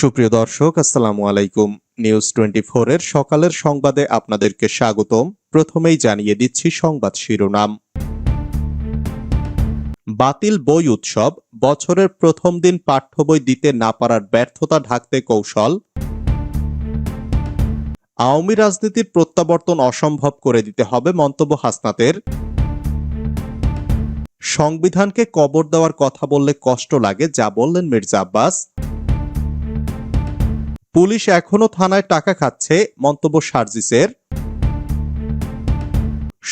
সুপ্রিয় দর্শক, আসসালামু আলাইকুম। নিউজ টোয়েন্টি এর সকালের সংবাদে আপনাদেরকে স্বাগতম। প্রথমেই জানিয়ে দিচ্ছি সংবাদ শিরোনাম। বাতিল বই উৎসব, বছরের প্রথম দিন পাঠ্য বই দিতে না পারার ব্যর্থতা ঢাকতে কৌশল। আওয়ামী রাজনীতির প্রত্যাবর্তন অসম্ভব করে দিতে হবে মন্তব্য হাসনাতের। সংবিধানকে কবর দেওয়ার কথা বললে কষ্ট লাগে, যা বললেন মির্জা আব্বাস। পুলিশ এখনও থানায় টাকা খাচ্ছে, মন্তব্য সার্জিসের।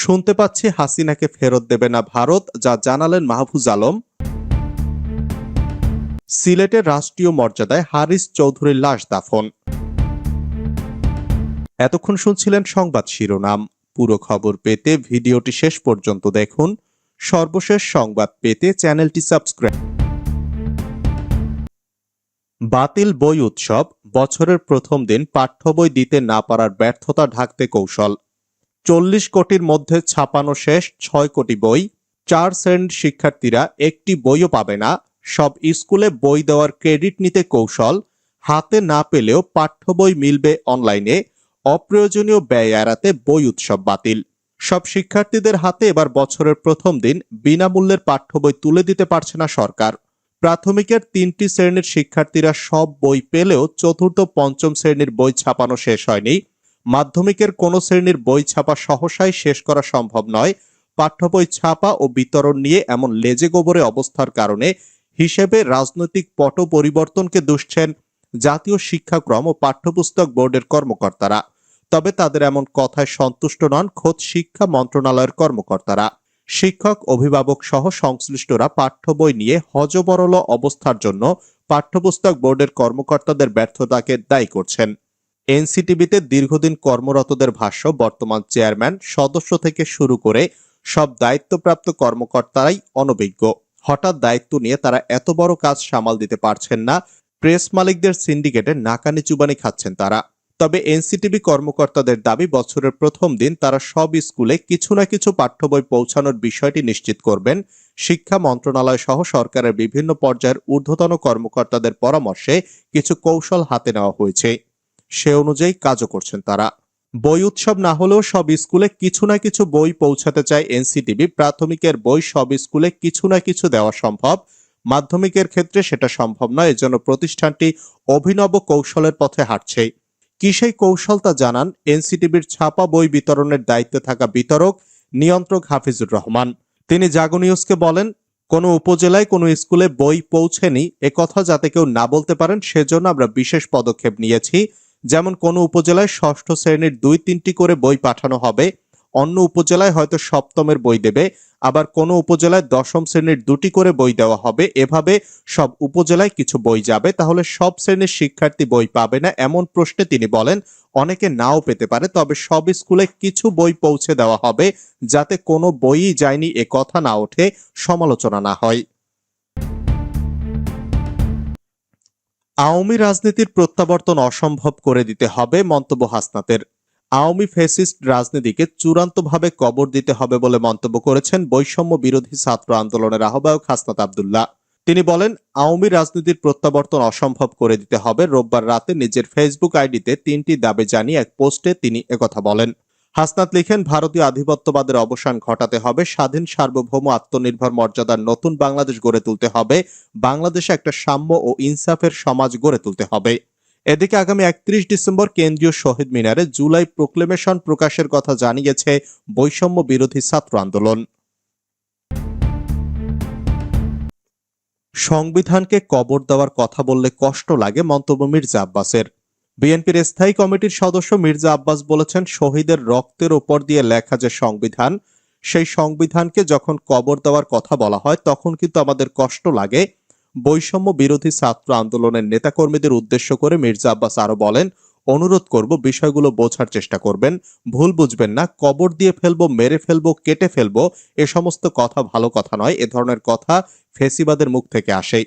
শুনতে পাচ্ছি, হাসিনাকে ফেরত দেবে না ভারত, যা জানালেন মাহফুজ আলম। সিলেটের রাষ্ট্রীয় মর্যাদায় হারিস চৌধুরীর লাশ দাফন। এতক্ষণ শুনছিলেন সংবাদ শিরোনাম। পুরো খবর পেতে ভিডিওটি শেষ পর্যন্ত দেখুন। সর্বশেষ সংবাদ পেতে চ্যানেলটি সাবস্ক্রাইব বাতিল বই উৎসব বছরের প্রথম দিন পাঠ্য বই দিতে না পারার ব্যর্থতা ঢাকতে কৌশল। চল্লিশ কোটির মধ্যে ছাপানো শেষ ছয় কোটি বই, চার শ্রেণির শিক্ষার্থীরা একটি বইও পাবে না, সব স্কুলে বই দেওয়ার ক্রেডিট নিতে কৌশল, হাতে না পেলেও পাঠ্য বই মিলবে অনলাইনে, অপ্রয়োজনীয় ব্যয় এড়াতে বই উৎসব বাতিল। সব শিক্ষার্থীদের হাতে এবার বছরের প্রথম দিন বিনামূল্যের পাঠ্য বই তুলে দিতে পারছে না সরকার। প্রাথমিকের তিনটি শ্রেণির শিক্ষার্থীরা সব বই পেলেও চতুর্থ, পঞ্চম শ্রেণির বই ছাপানো শেষ হয়নি। মাধ্যমিকের কোনো শ্রেণির বই ছাপা সহসাই শেষ করা সম্ভব নয়। পাঠ্য বই ছাপা ও বিতরণ নিয়ে এমন লেজে গোবরে অবস্থার কারণে হিসেবে রাজনৈতিক পট পরিবর্তনকে দুষছেন জাতীয় শিক্ষাক্রম ও পাঠ্যপুস্তক বোর্ডের কর্মকর্তারা। তবে তাদের এমন কথায় সন্তুষ্ট নন খোদ শিক্ষা মন্ত্রণালয়ের কর্মকর্তারা। শিক্ষক, অভিভাবক সহ সংশ্লিষ্টরা পাঠ্য বই নিয়ে হজবরল অবস্থার জন্য পাঠ্যপুস্তক বোর্ডের কর্মকর্তাদের ব্যর্থতাকে দায়ী করছেন। এনসিটিভিতে দীর্ঘদিন কর্মরতদের ভাষ্য, বর্তমান চেয়ারম্যান, সদস্য থেকে শুরু করে সব দায়িত্বপ্রাপ্ত কর্মকর্তারাই অনভিজ্ঞ। হঠাৎ দায়িত্ব নিয়ে তারা এত বড় কাজ সামাল দিতে পারছেন না, প্রেস মালিকদের সিন্ডিকেটে নাকানি চুবানি খাচ্ছেন তারা। তবে এনসিটিভি কর্মকর্তাদের দাবি, বছরের প্রথম দিন তারা সব স্কুলে কিছু না কিছু পাঠ্য বই পৌঁছানোর বিষয়টি নিশ্চিত করবেন। শিক্ষা মন্ত্রণালয় সহ সরকারের বিভিন্ন পর্যায়ের ঊর্ধ্বতন কর্মকর্তাদের পরামর্শে কিছু কৌশল হাতে নেওয়া হয়েছে। সে অনুযায়ী কাজও করছেন তারা। বই উৎসব না হলেও সব স্কুলে কিছু না কিছু বই পৌঁছাতে চায় এনসিটিভি। প্রাথমিকের বই সব স্কুলে কিছু না কিছু দেওয়া সম্ভব। মাধ্যমিকের ক্ষেত্রে সেটা সম্ভব নয়, এজন্য প্রতিষ্ঠানটি অভিনব কৌশলের পথে হাঁটছে। কি সেই কৌশল তা জানান এনসিটিভির ছাপা বই বিতরণের দায়িত্বে থাকা বিতরক নিয়ন্ত্রক হাফিজুর রহমান। তিনি জাগো নিউজকে বলেন, কোনো উপজেলায় কোনো স্কুলে বই পৌঁছেনি কথা যাতে কেউ না বলতে পারেন সেজন্য আমরা বিশেষ পদক্ষেপ নিয়েছি। যেমন কোনো উপজেলায় ষষ্ঠ শ্রেণির দুই তিনটি করে বই পাঠানো হবে অন্য উপজেলায় হয়তো সপ্তমের বই দেবে, আবার কোনো উপজেলায় দশম শ্রেণির দুটি করে বই দেওয়া হবে। এভাবে সব উপজেলায় কিছু বই যাবে, তাহলে সব শ্রেণির শিক্ষার্থী বই পাবে না এমন প্রশ্নে তিনি বলেন, অনেকে নাও পেতে পারে, তবে সব স্কুলে কিছু বই পৌঁছে দেওয়া হবে, যাতে কোনো বইই যায়নি, এ কথা না ওঠে, সমালোচনা না হয়। আওয়ামী রাজনীতির প্রত্যাবর্তন অসম্ভব করে দিতে হবে, মন্তব্য হাসনাতের। আওয়ামী ফেসিস্ট রাজনীতিকে চূড়ান্তভাবে কবর দিতে হবে বলে মন্তব্য করেছেন বৈষম্য বিরোধী ছাত্র আন্দোলনের আহ্বায়ক হাসনাত আবদুল্লাহ। তিনি বলেন, আওয়ামী রাজনীতির প্রত্যাবর্তন অসম্ভব করে দিতে হবে। রোববার রাতে নিজের ফেসবুক আইডিতে তিনটি দাবি জানিয়ে এক পোস্টে তিনি একথা বলেন। হাসনাত লিখেন, ভারতীয় আধিপত্যবাদের অবসান ঘটাতে হবে। স্বাধীন, সার্বভৌম, আত্মনির্ভর মর্যাদার নতুন বাংলাদেশ গড়ে তুলতে হবে। বাংলাদেশে একটা সাম্য ও ইনসাফের সমাজ গড়ে তুলতে হবে। এদিকে আগামী একত্রিশ ডিসেম্বর কেন্দ্রীয় শহীদ মিনারে জুলাই প্রোক্লেমেশন প্রকাশের কথা জানিয়েছে বৈষম্য বিরোধী ছাত্র আন্দোলন। সংবিধানকে কবর দেওয়ার কথা বললে কষ্ট লাগে মন্তব্য মির্জা আব্বাসের। বিএনপির স্থায়ী কমিটির সদস্য মির্জা আব্বাস বলেছেন, শহীদের রক্তের ওপর দিয়ে লেখা যে সংবিধান, সেই সংবিধানকে যখন কবর দেওয়ার কথা বলা হয়, তখন কিন্তু আমাদের কষ্ট লাগে বৈষম্য বিরোধী ছাত্র আন্দোলনের নেতাকর্মীদের উদ্দেশ্য করে মির্জা আব্বাস আরও বলেন, অনুরোধ করব বিষয়গুলো বোঝার চেষ্টা করবেন। ভুল বুঝবেন না। কবর দিয়ে ফেলব, মেরে ফেলব, কেটে ফেলব। এ সমস্ত কথা ভালো কথা নয়। এ ধরনের কথা ফেসিবাদের মুখ থেকে আসে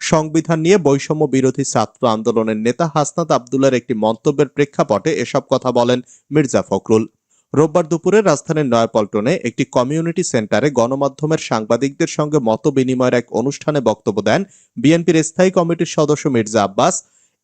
সংবিধান নিয়ে বৈষম্য বিরোধী ছাত্র আন্দোলনের নেতা হাসনাত আবদুল্লার একটি মন্তব্যের প্রেক্ষাপটে এসব কথা বলেন মির্জা ফখরুল। রোববার দুপুরে রাজধানীর নয়াপল্টনে একটি কমিউনিটি সেন্টারে গণমাধ্যমের সাংবাদিকদের সঙ্গে মত বিনিময়ের এক অনুষ্ঠানে বক্তব্য দেন বিএনপির স্থায়ী কমিটির সদস্য মির্জা আব্বাস।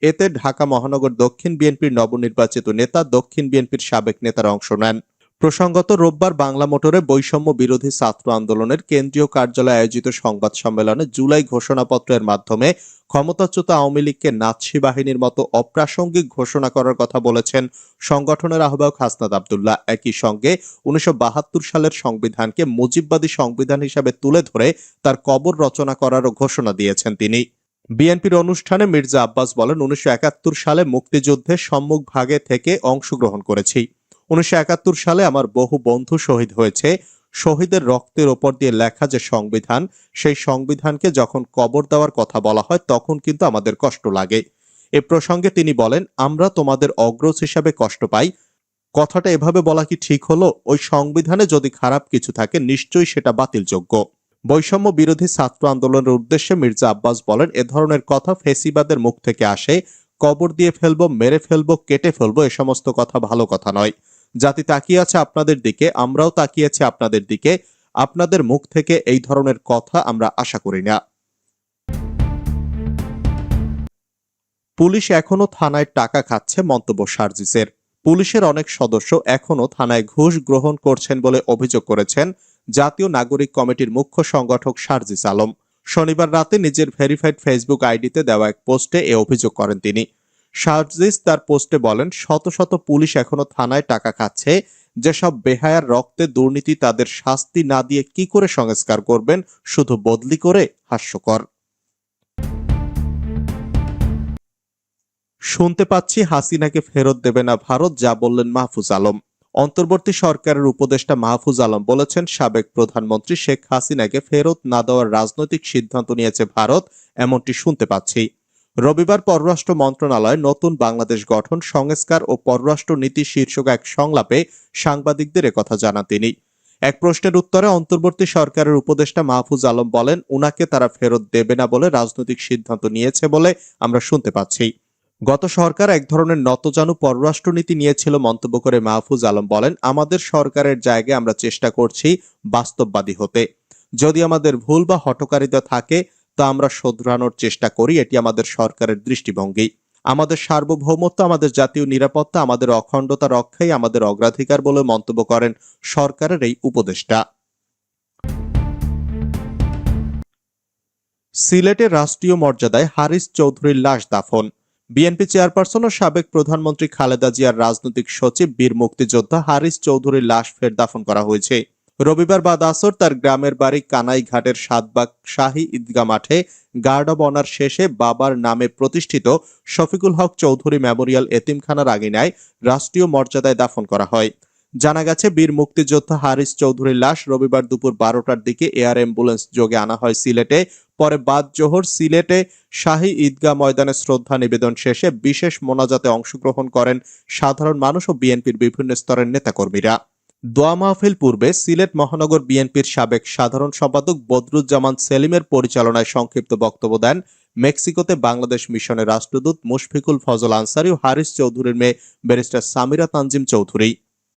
এতে ঢাকা মহানগর দক্ষিণ বিএনপির নবনির্বাচিত নেতা দক্ষিণ বিএনপির সাবেক নেতারা অংশ নেন। প্রসঙ্গত, রোববার বাংলা মোটরে বৈষম্য বিরোধী ছাত্র আন্দোলনের কেন্দ্রীয় কার্যালয়ে আয়োজিত সংবাদ সম্মেলনে জুলাই ঘোষণাপত্রের মাধ্যমে ক্ষমতাচ্যুত আওয়ামী লীগকে নাৎসি বাহিনীর মতো অপ্রাসঙ্গিক ঘোষণা করার কথা বলেছেন সংগঠনের আহ্বায়ক হাসনাদ আবদুল্লাহ। একই সঙ্গে উনিশশো বাহাত্তর সালের সংবিধানকে মুজিববাদী সংবিধান হিসাবে তুলে ধরে তার কবর রচনা করারও ঘোষণা দিয়েছেন তিনি। বিএনপির অনুষ্ঠানে মির্জা আব্বাস বলেন, উনিশশো একাত্তর সালে মুক্তিযুদ্ধে সম্মুখ ভাগে থেকে অংশগ্রহণ করেছি। উনিশশো একাত্তর সালে আমার বহু বন্ধু শহীদ হয়েছে। শহীদের রক্তের ওপর দিয়ে লেখা যে সংবিধান, সেই সংবিধানকে যখন কবর দেওয়ার কথা বলা হয়, তখন কিন্তু আমাদের কষ্ট লাগে। এ প্রসঙ্গে তিনি বলেন, আমরা তোমাদের অগ্রজ হিসাবে কষ্ট পাই। কথাটা এভাবে বলা কি ঠিক হলো? ওই সংবিধানে যদি খারাপ কিছু থাকে, নিশ্চয়ই সেটা বাতিলযোগ্য। বৈষম্য বিরোধী ছাত্র আন্দোলনের উদ্দেশ্যে মির্জা আব্বাস বলেন, এ ধরনের কথা ফেসিবাদের মুখ থেকে আসে। কবর দিয়ে ফেলব, মেরে ফেলব, কেটে ফেলব, এ সমস্ত কথা ভালো কথা নয়। জাতি তাকিয়ে আছে আপনাদের দিকে, আমরাও তাকিয়েছি আপনাদের দিকে। আপনাদের মুখ থেকে এই ধরনের কথা আমরা আশা করি না। পুলিশ এখনও থানায় টাকা খাচ্ছে মন্তব্য সার্জিসের। পুলিশের অনেক সদস্য এখনও থানায় ঘুষ গ্রহণ করছেন বলে অভিযোগ করেছেন জাতীয় নাগরিক কমিটির মুখ্য সংগঠক সার্জিস আলম। শনিবার রাতে নিজের ভেরিফাইড ফেসবুক আইডিতে দেওয়া এক পোস্টে এ অভিযোগ করেন তিনি। সার্জিস তার পোস্টে বলেন, শত শত পুলিশ এখনও থানায় টাকা খাচ্ছে। যেসব বেহায়ার রক্তে দুর্নীতি তাদের শাস্তি না দিয়ে কি করে সংস্কার করবেন, শুধু বদলি করে হাস্যকর। শুনতে পাচ্ছি হাসিনাকে ফেরত দেবে না ভারত, যা বললেন মাহফুজ আলম। অন্তর্বর্তী সরকারের উপদেষ্টা মাহফুজ আলম বলেছেন, সাবেক প্রধানমন্ত্রী শেখ হাসিনাকে ফেরত না দেওয়ার রাজনৈতিক সিদ্ধান্ত নিয়েছে ভারত, এমনটি শুনতে পাচ্ছি। রবিবার পররাষ্ট্র মন্ত্রণালয় নতুন বাংলাদেশ গঠন, সংস্কার ও পররাষ্ট্র নীতি শীর্ষক এক সংলাপে সাংবাদিকদের একথা জানান তিনি। এক প্রশ্নের উত্তরে অন্তর্বর্তী সরকারের উপদেষ্টা মাহফুজ আলম বলেন, উনাকে তারা ফেরত দেবে না বলে রাজনৈতিক সিদ্ধান্ত নিয়েছে বলে আমরা শুনতে পাচ্ছি। গত সরকার এক ধরনের নতজানু পররাষ্ট্রনীতি নিয়েছিল মন্তব্য করে মাহফুজ আলম বলেন, আমাদের সরকারের জায়গায় আমরা চেষ্টা করছি বাস্তববাদী হতে। যদি আমাদের ভুল বা হটকারিতা থাকে তা আমরা শোধরানোর চেষ্টা করি, এটি আমাদের সরকারের দৃষ্টিভঙ্গি। আমাদের সার্বভৌমত্ব, আমাদের জাতীয় নিরাপত্তা, আমাদের অখণ্ডতা রক্ষাই আমাদের অগ্রাধিকার বলে মন্তব্য করেন সরকারের এই উপদেষ্টা। সিলেটে রাষ্ট্রীয় মর্যাদায় হারিস চৌধুরীর লাশ দাফন। বিএনপি চেয়ারপারসন ও সাবেক প্রধানমন্ত্রী খালেদা জিয়ার রাজনৈতিক সচিব বীর মুক্তিযোদ্ধা হারিস চৌধুরীর লাশ ফের দাফন করা হয়েছে। রবিবার বাদ আসর তার গ্রামের বাড়ি কানাই ঘাটের সাতবাগ শাহী ঈদগা মাঠে গার্ড অব অনার শেষে বাবার নামে প্রতিষ্ঠিত শফিকুল হক চৌধুরী মেমোরিয়াল এতিমখানার আগিনায় রাষ্ট্রীয় মর্যাদায় দাফন করা হয়। জানা গেছে, বীর মুক্তিযোদ্ধা হারিস চৌধুরীর লাশ রবিবার দুপুর বারোটার দিকে এয়ার অ্যাম্বুলেন্স যোগে আনা হয় সিলেটে। পরে বাদ জোহর সিলেটে শাহী ঈদগাহ ময়দানে শ্রদ্ধা নিবেদন শেষে বিশেষ মোনাজাতে অংশগ্রহণ করেন সাধারণ মানুষ ও বিএনপির বিভিন্ন স্তরের নেতাকর্মীরা। দোয়া মাহফিল পূর্বে সিলেট মহানগর বিএনপির সাবেক সাধারণ সম্পাদক বদরুজ্জামান সেলিমের পরিচালনায় সংক্ষিপ্ত বক্তব্য দেন মেক্সিকোতে বাংলাদেশ মিশনের রাষ্ট্রদূত মুশফিকুল ফজল আনসারি ও হারিস চৌধুরীর মেয়ে ব্যারিস্টার সামিরা তানজিম চৌধুরী।